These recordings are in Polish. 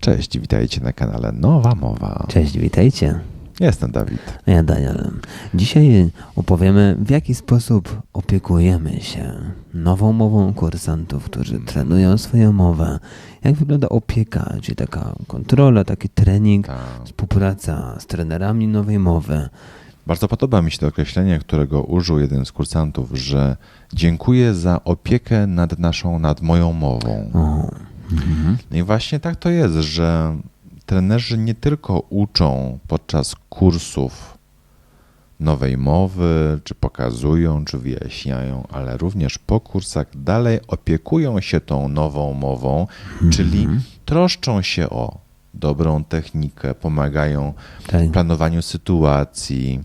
Cześć, witajcie na kanale Nowa Mowa. Cześć, witajcie. Jestem Dawid. Ja Daniel. Dzisiaj opowiemy, w jaki sposób opiekujemy się nową mową kursantów, którzy trenują swoją mowę. Jak wygląda opieka, czyli taka kontrola, taki trening, Tak. współpraca z trenerami nowej mowy. Bardzo podoba mi się to określenie, którego użył jeden z kursantów, że dziękuję za opiekę nad naszą, nad moją mową. O. Mhm. I właśnie tak to jest, że trenerzy nie tylko uczą podczas kursów nowej mowy, czy pokazują, czy wyjaśniają, ale również po kursach dalej opiekują się tą nową mową, czyli troszczą się o dobrą technikę, pomagają Tak. w planowaniu sytuacji,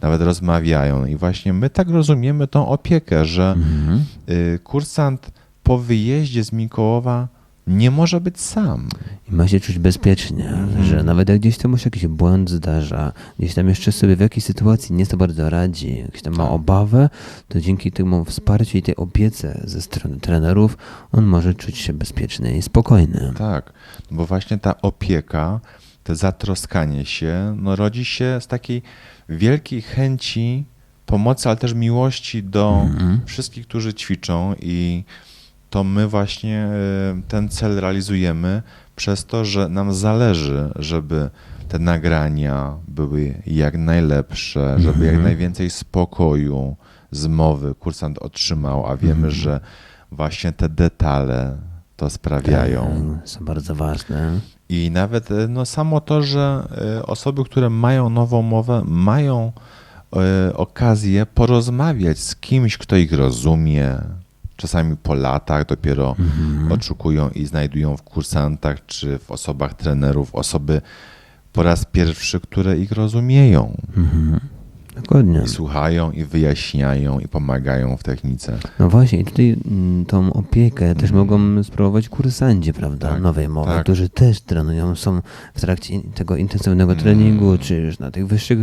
nawet rozmawiają. I właśnie my tak rozumiemy tą opiekę, że Mhm. y, kursant po wyjeździe z Mikołowa nie może być sam. I ma się czuć bezpiecznie, Mhm. że nawet jak gdzieś tam mu się jakiś błąd zdarza, gdzieś tam jeszcze sobie w jakiejś sytuacji nie za bardzo radzi, jakiś tam ma Tak. obawę, to dzięki temu wsparciu i tej opiece ze strony trenerów, on może czuć się bezpieczny i spokojny. Tak, bo właśnie ta opieka, to zatroskanie się, no rodzi się z takiej wielkiej chęci pomocy, ale też miłości do Mhm. wszystkich, którzy ćwiczą i to my właśnie y, ten cel realizujemy przez to, że nam zależy, żeby te nagrania były jak najlepsze, żeby jak Mhm. najwięcej spokoju z mowy kursant otrzymał, a wiemy, Mhm. że właśnie te detale to sprawiają. Tak, są bardzo ważne. I nawet e, no, samo to, że e, osoby, które mają nową mowę, mają e, okazję porozmawiać z kimś, kto ich rozumie. Czasami po latach dopiero Mhm. odszukują i znajdują w kursantach czy w osobach trenerów osoby po raz pierwszy, które ich rozumieją. Mhm. Dokładnie. I słuchają, i wyjaśniają, i pomagają w technice. No właśnie, i tutaj mm, tą opiekę też mogą sprawować kursanci, prawda, Tak, nowej mowy, tak. którzy też trenują, są w trakcie tego intensywnego Mm. treningu, czy już na tych wyższych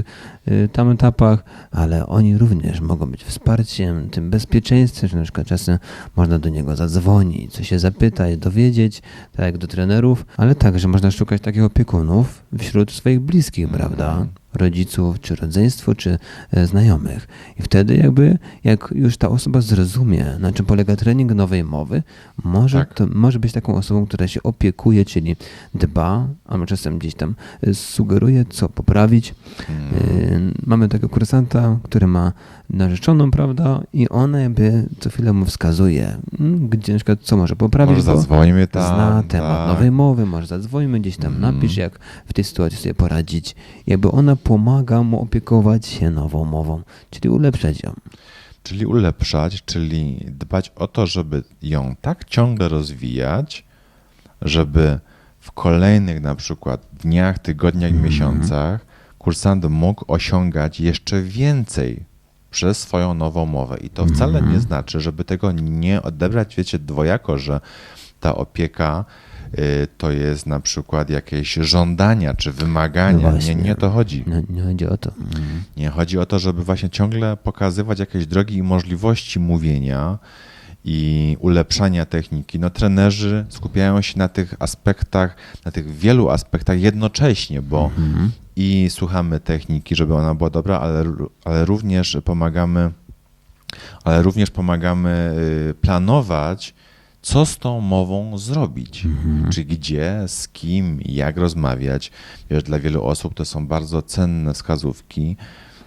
y, tam etapach, ale oni również mogą być wsparciem, tym bezpieczeństwem, że na przykład czasem można do niego zadzwonić, coś się zapytać, dowiedzieć, tak jak do trenerów, ale także można szukać takich opiekunów wśród swoich bliskich, prawda, rodziców, czy rodzeństwo, czy e, znajomych. I wtedy jakby, jak już ta osoba zrozumie, na czym polega trening nowej mowy, może, Tak. to, może być taką osobą, która się opiekuje, czyli dba, albo czasem gdzieś tam e, sugeruje, co poprawić. Mm. E, Mamy takiego kursanta, który ma narzeczoną, prawda, i ona jakby co chwilę mu wskazuje, mm, gdzie na przykład co może poprawić, Może zadzwońmy tam. zna temat tak. nowej mowy, może zadzwońmy gdzieś tam, Mhm. napisz jak w tej sytuacji sobie poradzić. Jakby ona pomaga mu opiekować się nową mową, czyli ulepszać ją. Czyli ulepszać, czyli dbać o to, żeby ją tak ciągle rozwijać, żeby w kolejnych na przykład dniach, tygodniach, Mhm. miesiącach kursant mógł osiągać jeszcze więcej przez swoją nową mowę. I to wcale Mhm. nie znaczy, żeby tego nie odebrać, wiecie, dwojako, że ta opieka y, to jest na przykład jakieś żądania czy wymagania. No nie, nie o to chodzi. No, nie chodzi o to. Nie chodzi o to, żeby właśnie ciągle pokazywać jakieś drogi i możliwości mówienia i ulepszania techniki. No trenerzy skupiają się na tych aspektach, na tych wielu aspektach jednocześnie, bo Mhm. i słuchamy techniki, żeby ona była dobra, ale, ale również pomagamy ale również pomagamy y, planować, co z tą mową zrobić. Czy gdzie, z kim, jak rozmawiać. Wiesz, dla wielu osób to są bardzo cenne wskazówki,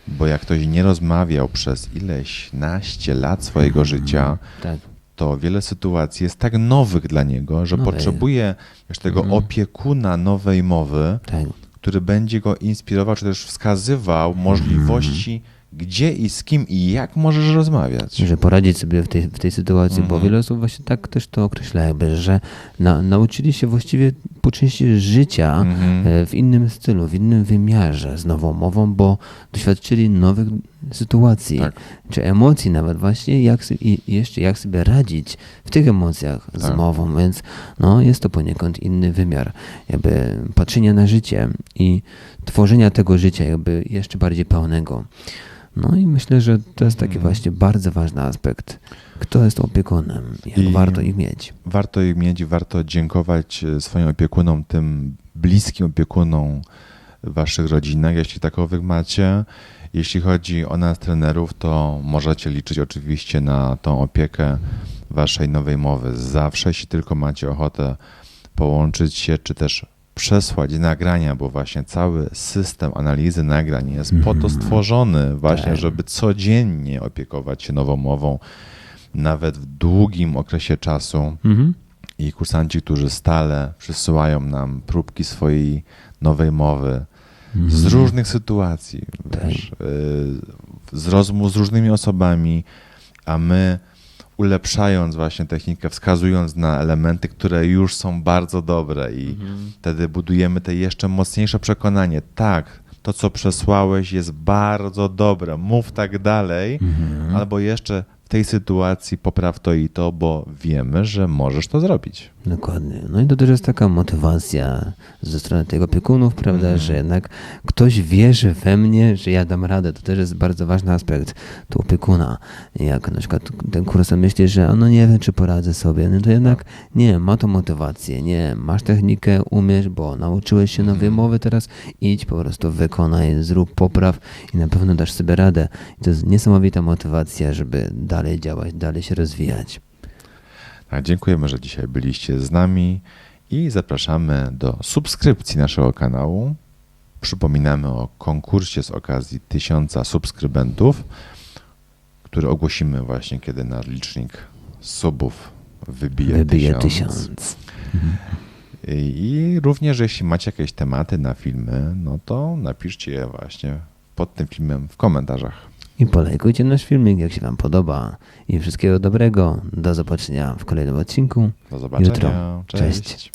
bo jak ktoś nie rozmawiał przez ileś naście lat swojego życia, Tak. to wiele sytuacji jest tak nowych dla niego, że potrzebuje wiesz, tego Mhm. opiekuna nowej mowy, Tak. który będzie go inspirował, czy też wskazywał możliwości, gdzie i z kim i jak możesz rozmawiać. Że poradzić sobie w tej, w tej sytuacji, bo Mhm. wiele osób właśnie tak też to określa, jakby, że na, nauczyli się właściwie po części życia Mhm. e, w innym stylu, w innym wymiarze z nową mową, bo doświadczyli nowych sytuacji, Tak. czy emocji nawet właśnie, jak, i jeszcze jak sobie radzić w tych emocjach z Tak. mową, więc no, jest to poniekąd inny wymiar jakby patrzenia na życie i tworzenia tego życia jakby jeszcze bardziej pełnego. No i myślę, że to jest taki właśnie bardzo ważny aspekt. Kto jest opiekunem? Jak I- warto ich mieć? Warto ich mieć, warto dziękować e, swoim opiekunom, tym bliskim opiekunom w waszych rodzinach, jeśli takowych macie. Jeśli chodzi o nas, trenerów, to możecie liczyć oczywiście na tą opiekę waszej nowej mowy. Zawsze, jeśli tylko macie ochotę połączyć się, czy też przesłać nagrania, bo właśnie cały system analizy nagrań jest po to Mhm. stworzony właśnie, Tak. żeby codziennie opiekować się nową mową, nawet w długim okresie czasu Mhm. i kursanci, którzy stale przysyłają nam próbki swojej nowej mowy z Mhm. różnych sytuacji, wiesz, y, z rozmów z różnymi osobami, a my ulepszając właśnie technikę, wskazując na elementy, które już są bardzo dobre i Mhm. wtedy budujemy te jeszcze mocniejsze przekonanie. Tak, to co przesłałeś jest bardzo dobre, mów tak dalej, Mhm. albo jeszcze w tej sytuacji popraw to i to, bo wiemy, że możesz to zrobić. Dokładnie. No i to też jest taka motywacja ze strony tych opiekunów, prawda, Mhm. że jednak ktoś wierzy we mnie, że ja dam radę. To też jest bardzo ważny aspekt tu opiekuna. Jak na przykład ten kursant myśli, że a no nie wiem, czy poradzę sobie, no to jednak nie, ma to motywację, nie, masz technikę, umiesz, bo nauczyłeś się nowej Mhm. mowy, teraz idź, po prostu wykonaj, zrób popraw i na pewno dasz sobie radę. I to jest niesamowita motywacja, żeby dalej działać, dalej się rozwijać. Dziękujemy, że dzisiaj byliście z nami i zapraszamy do subskrypcji naszego kanału. Przypominamy o konkursie z okazji tysiąca subskrybentów, który ogłosimy właśnie, kiedy nasz licznik subów wybije, Wybije tysiąc. tysiąc. I również jeśli macie jakieś tematy na filmy, no to napiszcie je właśnie pod tym filmem w komentarzach. I polajkujcie nasz filmik, jak się Wam podoba. I wszystkiego dobrego. Do zobaczenia w kolejnym odcinku. Do zobaczenia. Jutro. Cześć. Cześć.